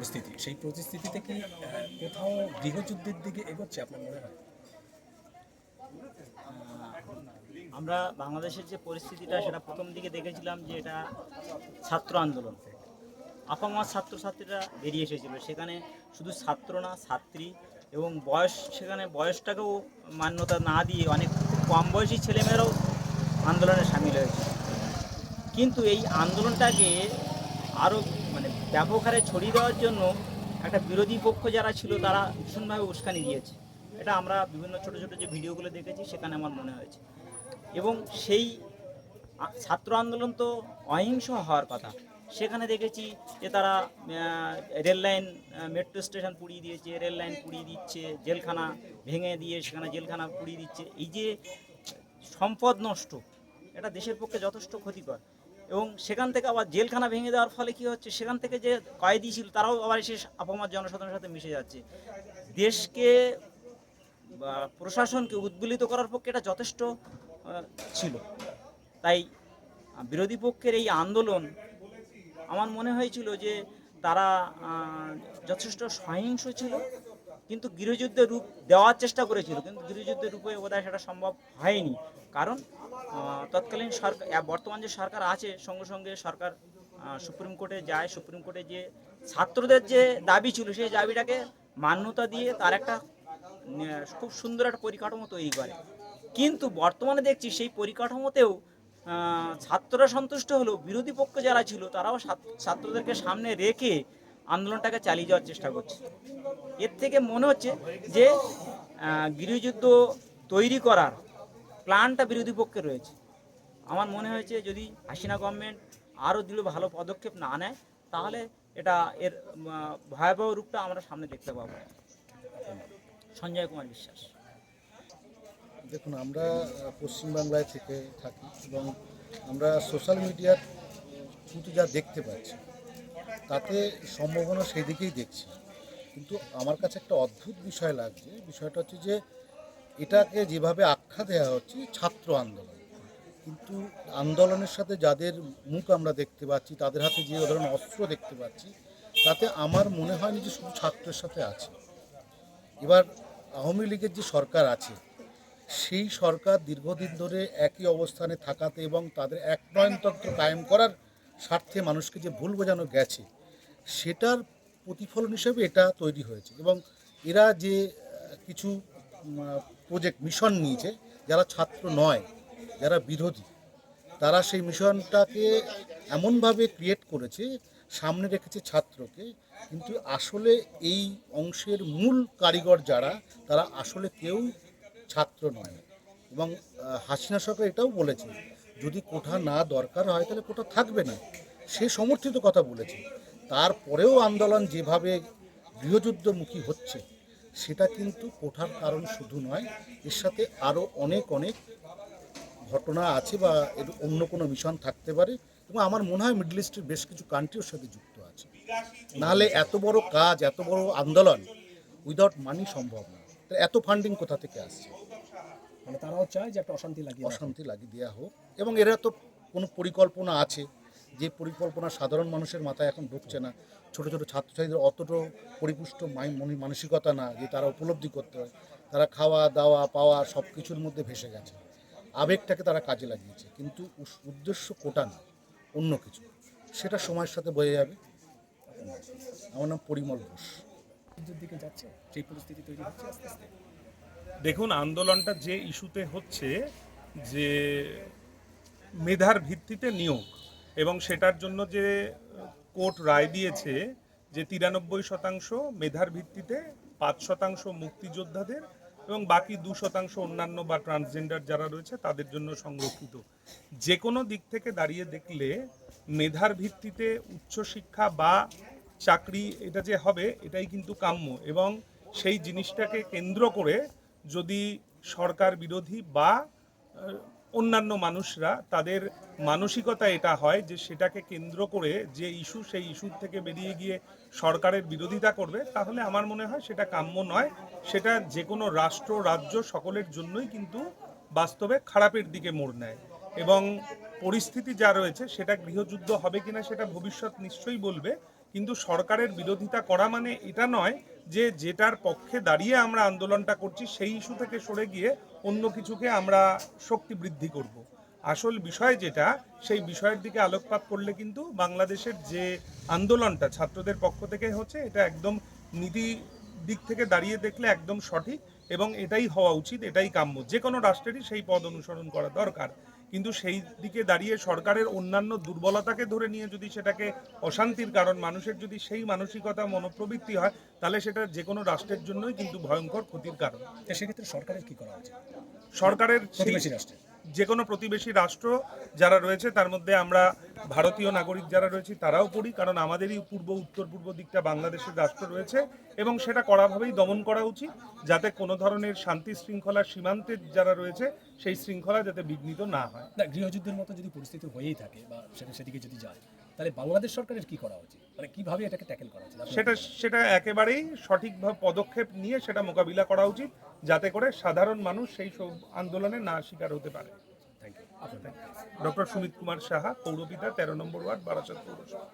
পরিস্থিতি। সেই পরিস্থিতিতে কি কোথাও গৃহযুদ্ধের দিকে এগোচ্ছে আপনার মনে হয়? আমরা বাংলাদেশের যে পরিস্থিতিটা, সেটা প্রথম দিকে দেখেছিলাম যে এটা ছাত্র আন্দোলন। আপামার ছাত্রছাত্রীরা বেরিয়ে এসেছিল। সেখানে শুধু ছাত্র না, ছাত্রী এবং বয়স, সেখানে বয়সটাকেও মান্যতা না দিয়ে অনেক কম বয়সী ছেলেমেয়েরাও আন্দোলনে সামিল হয়েছে। কিন্তু এই আন্দোলনটাকে আরও ব্যাপক হারে ছড়িয়ে দেওয়ার জন্য একটা বিরোধী পক্ষ যারা ছিল তারা ভীষণভাবে উস্কানি দিয়েছে। এটা আমরা বিভিন্ন ছোট ছোট যে ভিডিওগুলো দেখেছি সেখানে আমার মনে হয়েছে। এবং সেই ছাত্র আন্দোলন তো অহিংস হওয়ার কথা। সেখানে দেখেছি যে তারা আহ, রেল লাইন মেট্রো স্টেশন পুড়িয়ে দিয়েছে রেল লাইন পুড়িয়ে দিচ্ছে জেলখানা ভেঙে দিয়ে সেখানে জেলখানা পুড়িয়ে দিচ্ছে। এই যে সম্পদ নষ্ট এটা দেশের পক্ষে যথেষ্ট ক্ষতিকর। এবং সেখান থেকে আবার জেলখানা ভেঙে দেওয়ার ফলে কি হচ্ছে? সেখান থেকে যে কয়েদি ছিল, তারাও আবার এসে আপামার জনসাধারণের সাথে মিশে যাচ্ছে। দেশকে প্রশাসনকে উদ্বুলিত করার পক্ষে এটা যথেষ্ট ছিল। তাই বিরোধী পক্ষের এই আন্দোলন আমার মনে হয়েছিল যে তারা যথেষ্ট সহিংস ছিল। কিন্তু গৃহযুদ্ধের রূপ দেওয়ার চেষ্টা করেছিল, কিন্তু গৃহযুদ্ধের রূপে বোধহয় সেটা সম্ভব হয়নি। কারণ তৎকালীন সরকার বর্তমান যে সরকার আছে, সঙ্গে সঙ্গে সরকার সুপ্রিম কোর্টে যায়, সুপ্রিম কোর্টে যে ছাত্রদের যে দাবি ছিল, সেই দাবিটাকে মান্যতা দিয়ে তার একটা খুব সুন্দর একটা পরিকাঠামো তৈরি করে। কিন্তু বর্তমানে দেখছি সেই পরিকাঠামোতেও ছাত্ররা সন্তুষ্ট হলেও, বিরোধী পক্ষ যারা ছিল, তারাও ছাত্রদেরকে সামনে রেখে আন্দোলনটাকে চালিয়ে যাওয়ার চেষ্টা করছে। এর থেকে মনে হচ্ছে যে গৃহযুদ্ধ তৈরি করার প্ল্যানটা বিরোধী পক্ষে রয়েছে। আমার মনে হয়েছে যদি হাসিনা গভর্নমেন্ট আরও দিল ভালো পদক্ষেপ না নেয়, তাহলে এটা এর ভয়াবহ রূপটা আমরা সামনে দেখতে পাবো। সঞ্জয় কুমার বিশ্বাস। দেখুন, আমরা পশ্চিমবাংলায় থেকে থাকি এবং আমরা সোশ্যাল মিডিয়ার থ্রুতে যা দেখতে পাচ্ছি, তাতে সম্ভাবনা সেই দিকেই দেখছি। কিন্তু আমার কাছে একটা অদ্ভুত বিষয় লাগছে। বিষয়টা হচ্ছে যে, এটাকে যেভাবে আখ্যা দেওয়া হচ্ছে, ছাত্র আন্দোলন। কিন্তু আন্দোলনের সাথে যাদের মুখ আমরা দেখতে পাচ্ছি, তাদের হাতে যে ধরনের অস্ত্র দেখতে পাচ্ছি, তাতে আমার মনে হয়নি যে শুধু ছাত্রের সাথে আছে। এবার আওয়ামী লীগের যে সরকার আছে, সেই সরকার দীর্ঘদিন ধরে একই অবস্থানে থাকাতে এবং তাদের একনয়নতন্ত্র কায়েম করার স্বার্থে মানুষকে যে ভুল বোঝানো গেছে, সেটার প্রতিফলন হিসেবে এটা তৈরি হয়েছে এবং এরা যে কিছু প্রজেক্ট মিশন নিয়েছে, যারা ছাত্র নয়, যারা বিরোধী, তারা সেই মিশনটাকে এমনভাবে ক্রিয়েট করেছে, সামনে রেখেছে ছাত্রকে, কিন্তু আসলে এই অংশের মূল কারিগর যারা, তারা আসলে কেউ ছাত্র নয়। এবং হাসিনা সরকার এটাও বলেছে, যদি কোঠা না দরকার হয়, তাহলে কোঠা থাকবে না। সে সমর্থিত কথা বলেছে। তারপরেও আন্দোলন যেভাবে গৃহযুদ্ধমুখী হচ্ছে সেটা কিন্তু কোঠার কারণ শুধু নয় এর সাথে আরও অনেক অনেক ঘটনা আছে বা এর অন্য কোনো মিশন থাকতে পারে এবং আমার মনে হয় মিডল ইস্টের বেশ কিছু কান্ট্রির সাথে যুক্ত আছে। নাহলে এত বড় কাজ এত বড় আন্দোলন উইদাউট মানি সম্ভব না। তো এত ফান্ডিং কোথা থেকে আসছে? মানে তারাও চায় যে একটা অশান্তি লাগিয়ে রাখা। অশান্তি লাগিয়ে দেওয়া হোক এবং এরা তো কোনো পরিকল্পনা আছে। যে পরিকল্পনা সাধারণ মানুষের মাথায় এখন ঢুকছে না ছোট ছোট ছাত্রছাত্রীদের অতটা পরিপুষ্ট মাই- মনি- মানসিকতা না যে তারা উপলব্ধি করতে হয় তারা খাওয়া দাওয়া পাওয়া সব কিছুর মধ্যে ভেসে গেছে। আবেগটাকে তারা কাজে লাগিয়েছে। কিন্তু উদ্দেশ্য কোটা না অন্য কিছু। সেটা সময়ের সাথে বয়ে যাবে। আমার নাম পরিমল ঘোষ। দিকে যাচ্ছে সেই পরিস্থিতি তৈরি হচ্ছে আস্তে আস্তে। দেখুন আন্দোলনটা যে ইস্যুতে হচ্ছে যে মেধার ভিত্তিতে নিয়োগ এবং সেটার জন্য যে কোর্ট রায় দিয়েছে যে তিরানব্বই শতাংশ মেধার ভিত্তিতে, পাঁচ শতাংশ মুক্তিযোদ্ধাদের এবং বাকি দু শতাংশ অন্যান্য বা ট্রান্সজেন্ডার যারা রয়েছে তাদের জন্য সংরক্ষিত। যে কোনো দিক থেকে দাঁড়িয়ে দেখলে মেধার ভিত্তিতে উচ্চশিক্ষা বা চাকরি এটা যে হবে, এটাই কিন্তু কাম্য এবং সেই জিনিসটাকে কেন্দ্র করে যদি সরকার বিরোধী বা অন্যান্য মানুষরা তাদের মানসিকতা এটা হয় যে সেটাকে কেন্দ্র করে যে ইস্যু, সেই ইস্যুর থেকে বেরিয়ে গিয়ে সরকারের বিরোধিতা করবে, তাহলে আমার মনে হয় সেটা কাম্য নয়। সেটা যে কোনো রাষ্ট্র, রাজ্য সকলের জন্যই কিন্তু বাস্তবে খারাপের দিকে মোড় নেয়। এবং পরিস্থিতি যা রয়েছে, সেটা গৃহযুদ্ধ হবে কিনা সেটা ভবিষ্যৎ নিশ্চয়ই বলবে। কিন্তু সরকারের বিরোধিতা করা মানে এটা নয় যে যেটার পক্ষে দাঁড়িয়ে আমরা আন্দোলনটা করছি, সেই ইস্যু থেকে সরে গিয়ে অন্য কিছুকে আমরা শক্তি বৃদ্ধি করব। আসল বিষয় যেটা সেই বিষয়ের দিকে আলোকপাত করলে কিন্তু বাংলাদেশের যে আন্দোলনটা ছাত্রদের পক্ষ থেকে হচ্ছে এটা একদম নীতি দিক থেকে দাঁড়িয়ে দেখলে একদম সঠিক এবং এটাই হওয়া উচিত এটাই কাম্য। যে কোনো রাষ্ট্রেরই সেই পদ অনুসরণ করা দরকার। কিন্তু সেই দিকে দাঁড়িয়ে সরকারের অন্যান্য দুর্বলতাকে ধরে নিয়ে যদি সেটাকে অশান্তির কারণ মানুষের যদি সেই মানসিকতা মনোপ্রবৃত্তি হয় তাহলে সেটা যে কোনো রাষ্ট্রের জন্যই কিন্তু ভয়ঙ্কর ক্ষতির কারণ। সেক্ষেত্রে সরকারের কি করা উচিত? সরকারের রাষ্ট্রের। যে কোনো প্রতিবেশী রাষ্ট্র যারা রয়েছে, তার মধ্যে আমরা ভারতীয় নাগরিক যারা রয়েছে, তারাও পড়ি। কারণ আমাদেরই পূর্ব, উত্তর, পূর্ব দিকটা বাংলাদেশের রাষ্ট্র রয়েছে এবং সেটা কড়াভাবেই দমন করা উচিত যাতে কোনো ধরনের শান্তি শৃঙ্খলা সীমান্তে যারা রয়েছে, সেই শৃঙ্খলা যাতে বিঘ্নিত না হয়। না, গৃহযুদ্ধের মতো যদি পরিস্থিতি হয়েই থাকে বা সেদিকে যদি যায় তাহলে বাংলাদেশ সরকারের কি করা উচিত? মানে কীভাবে এটাকে ট্যাকেল করা উচিত? সেটা? সেটা একেবারেই সঠিকভাবে পদক্ষেপ নিয়ে সেটা মোকাবিলা করা উচিত যাতে করে সাধারণ মানুষ সেই সব আন্দোলনে না শিকার হতে পারে। Thank you doctor Sumit Kumar Saha পৌরপিতা তেরো নম্বর ওয়ার্ড বারাসাত পৌরসভা।